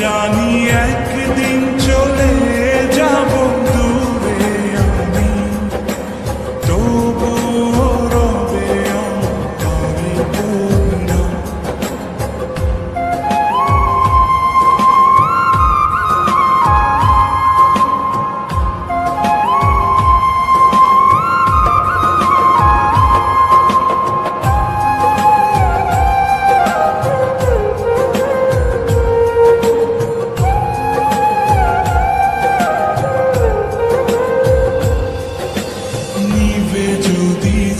Daniel.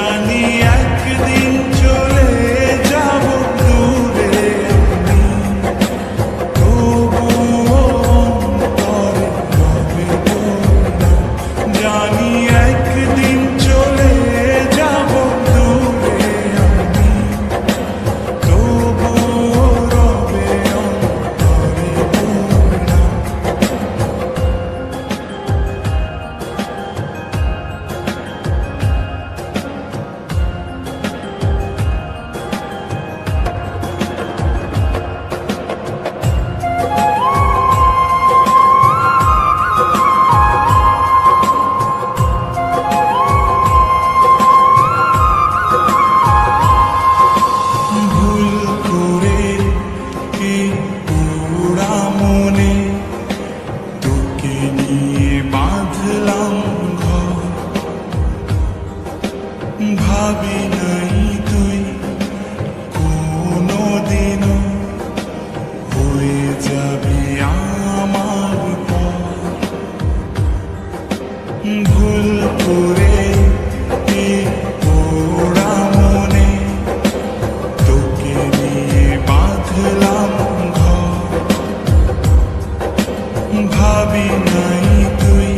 জানি একদিন চলে ভাবি নাই তুই।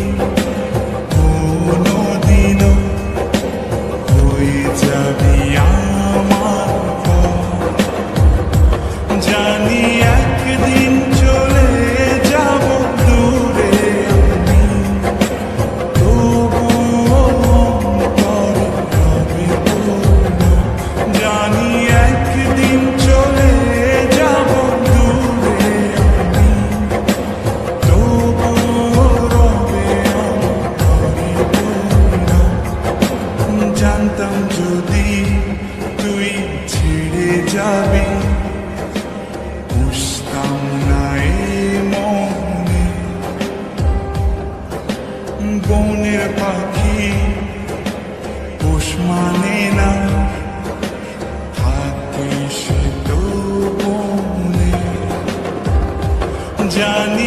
বনের পাখি পোষ মানে না। থাকে সে তো বনে। জানি